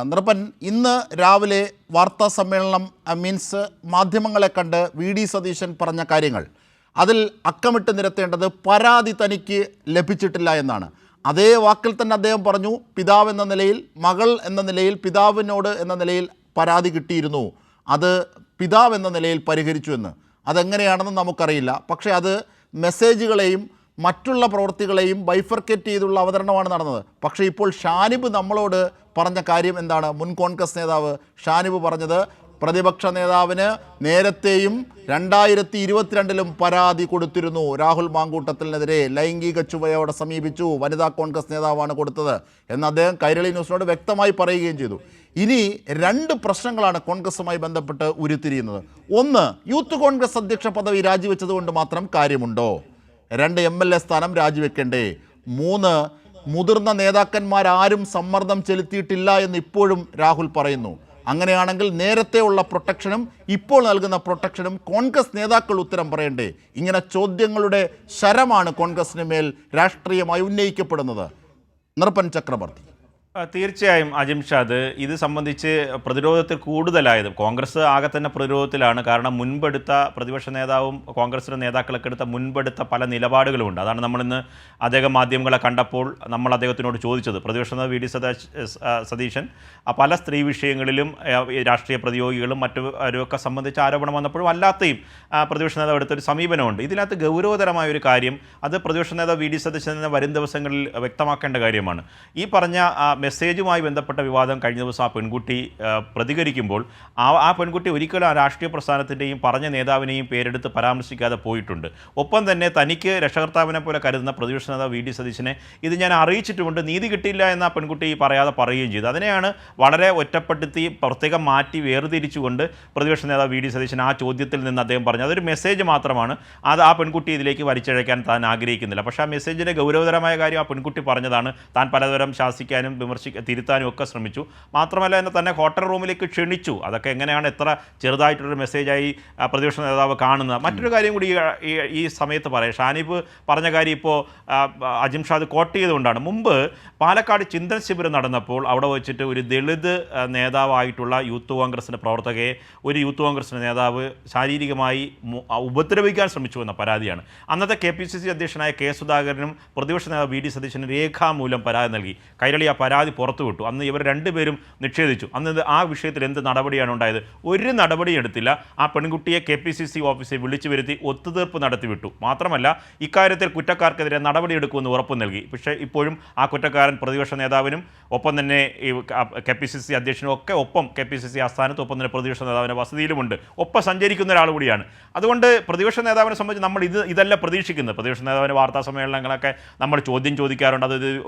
നൃപ്പൻ ഇന്ന് രാവിലെ വാർത്താ സമ്മേളനം മീൻസ് മാധ്യമങ്ങളെ കണ്ട് വി. ഡി. സതീശൻ പറഞ്ഞ കാര്യങ്ങൾ. അതിൽ അക്കമിട്ട് നിരത്തേണ്ടത് പരാതി തനിക്ക് ലഭിച്ചിട്ടില്ല എന്നാണ്. അതേ വാക്കിൽ തന്നെ അദ്ദേഹം പറഞ്ഞു പിതാവ് എന്ന നിലയിൽ മകൾ എന്ന നിലയിൽ പിതാവിനോട് എന്ന നിലയിൽ പരാതി കിട്ടിയിരുന്നു. അത് പിതാവ് എന്ന നിലയിൽ പരിഹരിച്ചു എന്ന്. അതെങ്ങനെയാണെന്ന് നമുക്കറിയില്ല. പക്ഷേ അത് മെസ്സേജുകളെയും മറ്റുള്ള പ്രവൃത്തികളെയും ബൈഫർക്കേറ്റ് ചെയ്തുള്ള അവതരണമാണ് നടന്നത്. പക്ഷേ ഇപ്പോൾ ഷാനിബ് നമ്മളോട് പറഞ്ഞ കാര്യം എന്താണ്? മുൻ കോൺഗ്രസ് നേതാവ് ഷാനിബ് പറഞ്ഞത് പ്രതിപക്ഷ നേതാവിന് നേരത്തെയും രണ്ടായിരത്തി ഇരുപത്തിരണ്ടിലും പരാതി കൊടുത്തിരുന്നു. രാഹുൽ മാങ്കൂട്ടത്തിനെതിരെ ലൈംഗിക ചുവയോടെ സമീപിച്ചു. വനിതാ കോൺഗ്രസ് നേതാവാണ് കൊടുത്തത് എന്ന് അദ്ദേഹം കൈരളി ന്യൂസിനോട് വ്യക്തമായി പറയുകയും ചെയ്തു. ഇനി രണ്ട് പ്രശ്നങ്ങളാണ് കോൺഗ്രസുമായി ബന്ധപ്പെട്ട് ഉരുത്തിരിയുന്നത്. ഒന്ന് യൂത്ത് കോൺഗ്രസ് അധ്യക്ഷ പദവി രാജിവെച്ചതുകൊണ്ട് മാത്രം കാര്യമുണ്ടോ? രണ്ട് എം എൽ എ സ്ഥാനം രാജിവെക്കണ്ടേ? മൂന്ന് മുതിർന്ന നേതാക്കന്മാരാരും സമ്മർദ്ദം ചെലുത്തിയിട്ടില്ല എന്ന് ഇപ്പോഴും രാഹുൽ പറയുന്നു. അങ്ങനെയാണെങ്കിൽ നേരത്തെ ഉള്ള പ്രൊട്ടക്ഷനും ഇപ്പോൾ നൽകുന്ന പ്രൊട്ടക്ഷനും കോൺഗ്രസ് നേതാക്കൾ ഉത്തരം പറയണ്ടേ? ഇങ്ങനെ ചോദ്യങ്ങളുടെ ശരമാണ് കോൺഗ്രസിന് മേൽ രാഷ്ട്രീയമായി ഉന്നയിക്കപ്പെടുന്നത്. നൃപ്പൻ ചക്രവർത്തി തീർച്ചയായും അജിംഷാദ് ഇത് സംബന്ധിച്ച് പ്രതിരോധത്തിൽ കൂടുതലായത്. കോൺഗ്രസ് ആകെ തന്നെ പ്രതിരോധത്തിലാണ്. കാരണം മുൻപെടുത്ത പ്രതിപക്ഷ നേതാവും കോൺഗ്രസിലെ നേതാക്കളൊക്കെ എടുത്ത മുൻപെടുത്ത പല നിലപാടുകളുമുണ്ട്. അതാണ് നമ്മളിന്ന് അദ്ദേഹം മാധ്യമങ്ങളെ കണ്ടപ്പോൾ നമ്മൾ അദ്ദേഹത്തിനോട് ചോദിച്ചത്. പ്രതിപക്ഷ നേതാവ് വി ഡി സതീശ് സതീശൻ പല സ്ത്രീ വിഷയങ്ങളിലും രാഷ്ട്രീയ പ്രതിയോഗികളും മറ്റവരൊക്കെ സംബന്ധിച്ച് ആരോപണം വന്നപ്പോഴും അല്ലാത്തയും പ്രതിപക്ഷ നേതാവ് എടുത്തൊരു സമീപനമുണ്ട്. ഇതിനകത്ത് ഗൗരവതരമായ ഒരു കാര്യം അത് പ്രതിപക്ഷ നേതാവ് വി ഡി സതീശൻ വരും ദിവസങ്ങളിൽ വ്യക്തമാക്കേണ്ട കാര്യമാണ്. ഈ പറഞ്ഞ മെസ്സേജുമായി ബന്ധപ്പെട്ട വിവാദം കഴിഞ്ഞ ദിവസം ആ പെൺകുട്ടി പ്രതികരിക്കുമ്പോൾ ആ ആ പെൺകുട്ടി ഒരിക്കലും ആ രാഷ്ട്രീയ പ്രസ്ഥാനത്തിന്റെയും പറഞ്ഞ നേതാവിനെയും പേരെടുത്ത് പരാമർശിക്കാതെ പോയിട്ടുണ്ട്. ഒപ്പം തന്നെ തനിക്ക് രക്ഷകർത്താവിനെ പോലെ കരുതുന്ന പ്രതിപക്ഷ നേതാവ് വി. ഡി. സതീശനെ ഇത് ഞാൻ അറിയിച്ചിട്ടുമുണ്ട്. നീതി കിട്ടിയില്ല എന്ന് ആ പെൺകുട്ടി പറയാതെ പറയുകയും ചെയ്തു. അതിനെയാണ് വളരെ ഒറ്റപ്പെടുത്തി പ്രത്യേകം മാറ്റി വേർതിരിച്ചുകൊണ്ട് പ്രതിപക്ഷ നേതാവ് വി. ഡി. സതീശൻ ആ ചോദ്യത്തിൽ നിന്ന് അദ്ദേഹം പറഞ്ഞു. അതൊരു മെസ്സേജ് മാത്രമാണ്. അത് ആ പെൺകുട്ടി ഇതിലേക്ക് വലിച്ചഴക്കാൻ താൻ ആഗ്രഹിക്കുന്നില്ല. പക്ഷേ ആ മെസ്സേജിന്റെ ഗൗരവതരമായ കാര്യം ആ പെൺകുട്ടി പറഞ്ഞതാണ്. താൻ പലതരം ശാസിക്കാനും വിമർശിക്ക തിരുത്താനും ഒക്കെ ശ്രമിച്ചു. മാത്രമല്ല എന്നെ തന്നെ ഹോട്ടൽ റൂമിലേക്ക് ക്ഷണിച്ചു. അതൊക്കെ എങ്ങനെയാണ് എത്ര ചെറുതായിട്ടൊരു മെസ്സേജായി പ്രതിപക്ഷ നേതാവ് കാണുന്നത്? മറ്റൊരു കാര്യം കൂടി ഈ- സമയത്ത് പറയാം. ഷാനിബ് പറഞ്ഞ കാര്യം ഇപ്പോൾ അജിം ഷാദ് കോട്ട് ചെയ്തുകൊണ്ടാണ്. മുമ്പ് പാലക്കാട് ചിന്തൻ ശിബിരം നടന്നപ്പോൾ അവിടെ വെച്ചിട്ട് ഒരു ദളിത് നേതാവായിട്ടുള്ള യൂത്ത് കോൺഗ്രസിന്റെ പ്രവർത്തകയെ ഒരു യൂത്ത് കോൺഗ്രസിന്റെ നേതാവ് ശാരീരികമായി ഉപദ്രവിക്കാൻ ശ്രമിച്ചു എന്ന പരാതിയാണ്. അന്നത്തെ കെ പി സി സി അധ്യക്ഷനായ കെ സുധാകരനും പ്രതിപക്ഷ നേതാവ് വി ഡി സതീശനും രേഖാമൂലം പരാതി നൽകി. കൈരളി ആ പരാതി പുറത്തുവിട്ടു അന്ന് ഇവർ രണ്ടുപേരും നിഷേധിച്ചു. അന്ന് ആ വിഷയത്തിൽ എന്ത് നടപടിയാണ് ഉണ്ടായത്? ഒരു നടപടിയും എടുത്തില്ല. ആ പെൺകുട്ടിയെ കെ പി സി സി ഓഫീസിൽ വിളിച്ചു വരുത്തി ഒത്തുതീർപ്പ് നടത്തിവിട്ടു മാത്രമല്ല ഇക്കാര്യത്തിൽ കുറ്റക്കാർക്കെതിരെ നടപടിയെടുക്കുമെന്ന് ഉറപ്പ് നൽകി. പക്ഷേ ഇപ്പോഴും ആ കുറ്റക്കാരൻ പ്രതിപക്ഷ നേതാവിനും ഒപ്പം തന്നെ ഈ കെ പി സി സി അധ്യക്ഷനും ഒക്കെ ഒപ്പം കെ പി സി സി ആസ്ഥാനത്ത് ഒപ്പം തന്നെ പ്രതിപക്ഷ നേതാവിന്റെ വസതിയിലുമുണ്ട്. ഒപ്പം സഞ്ചരിക്കുന്ന ഒരാൾ കൂടിയാണ്. അതുകൊണ്ട് പ്രതിപക്ഷ നേതാവിനെ സംബന്ധിച്ച് നമ്മൾ ഇത് ഇതല്ല പ്രതീക്ഷിക്കുന്നത്. പ്രതിപക്ഷ നേതാവിന്റെ വാർത്താ സമ്മേളനങ്ങളൊക്കെ നമ്മൾ ചോദ്യം ചോദിക്കാറുണ്ട്. അത്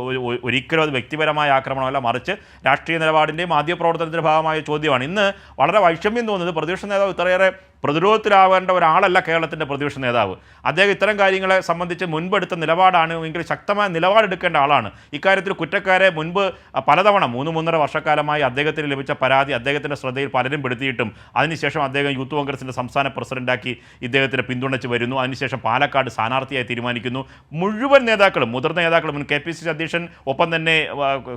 ഒരിക്കലും അത് വ്യക്തിപരമായ ആക്രമണമല്ല മറിച്ച് രാഷ്ട്രീയ നിലപാടിന്റെയും മാധ്യമപ്രവർത്തനത്തിന്റെ ഭാഗമായ ചോദ്യമാണ്. ഇന്ന് വളരെ വൈഷമ്യം തോന്നുന്നത് പ്രതിപക്ഷ നേതാവ് ഇത്രയേറെ പ്രതിരോധത്തിലാവേണ്ട ഒരാളല്ല കേരളത്തിന്റെ പ്രതിപക്ഷ നേതാവ്. അദ്ദേഹം ഇത്തരം കാര്യങ്ങളെ സംബന്ധിച്ച് മുൻപെടുത്ത നിലപാടാണ് എങ്കിൽ ശക്തമായ നിലപാടെടുക്കേണ്ട ആളാണ്. ഇക്കാര്യത്തിൽ കുറ്റക്കാരെ മുൻപ് പലതവണ മൂന്ന് മൂന്നര വർഷക്കാലമായി അദ്ദേഹത്തിന് ലഭിച്ച പരാതി അദ്ദേഹത്തിന്റെ ശ്രദ്ധയിൽ പലരും പെടുത്തിയിട്ടും അതിനുശേഷം അദ്ദേഹം യൂത്ത് കോൺഗ്രസിന്റെ സംസ്ഥാന പ്രസിഡന്റാക്കി ഇദ്ദേഹത്തിന് പിന്തുണച്ച് വരുന്നു. അതിനുശേഷം പാലക്കാട് സ്ഥാനാർത്ഥിയായി തീരുമാനിക്കുന്നു. മുഴുവൻ നേതാക്കളും മുതിർന്ന നേതാക്കളും മുൻ കെ പി സി സി അധ്യക്ഷൻ ഒപ്പം തന്നെ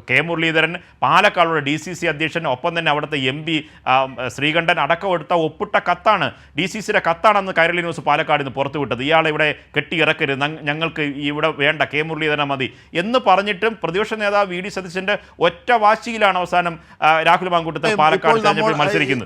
കെ മുരളീധരൻ പാലക്കാടുള്ള ഡി സി സി അധ്യക്ഷൻ ഒപ്പം തന്നെ അവിടുത്തെ എം പി ശ്രീകണ്ഠൻ അടക്കം എടുത്ത ഒപ്പിട്ട കത്താണ് ഡി സി സിയുടെ കത്താണെന്ന് കൈരളി ന്യൂസ് പാലക്കാട് നിന്ന് പുറത്തുവിട്ടത്. ഇയാളെ ഇവിടെ കെട്ടിയിറക്കരുത്. ഇറക്കരുത് ഞങ്ങൾക്ക് ഇവിടെ വേണ്ട കെ മുരളീധരൻ മതി എന്ന് പറഞ്ഞിട്ടും പ്രതിപക്ഷ നേതാവ് വി ഡി സതീശന്റെ ഒറ്റ വാശിയിലാണ് അവസാനം രാഹുൽ മാങ്കൂട്ടത്തെ പാലക്കാട് തെരഞ്ഞെടുപ്പിൽ മത്സരിക്കുന്നത്.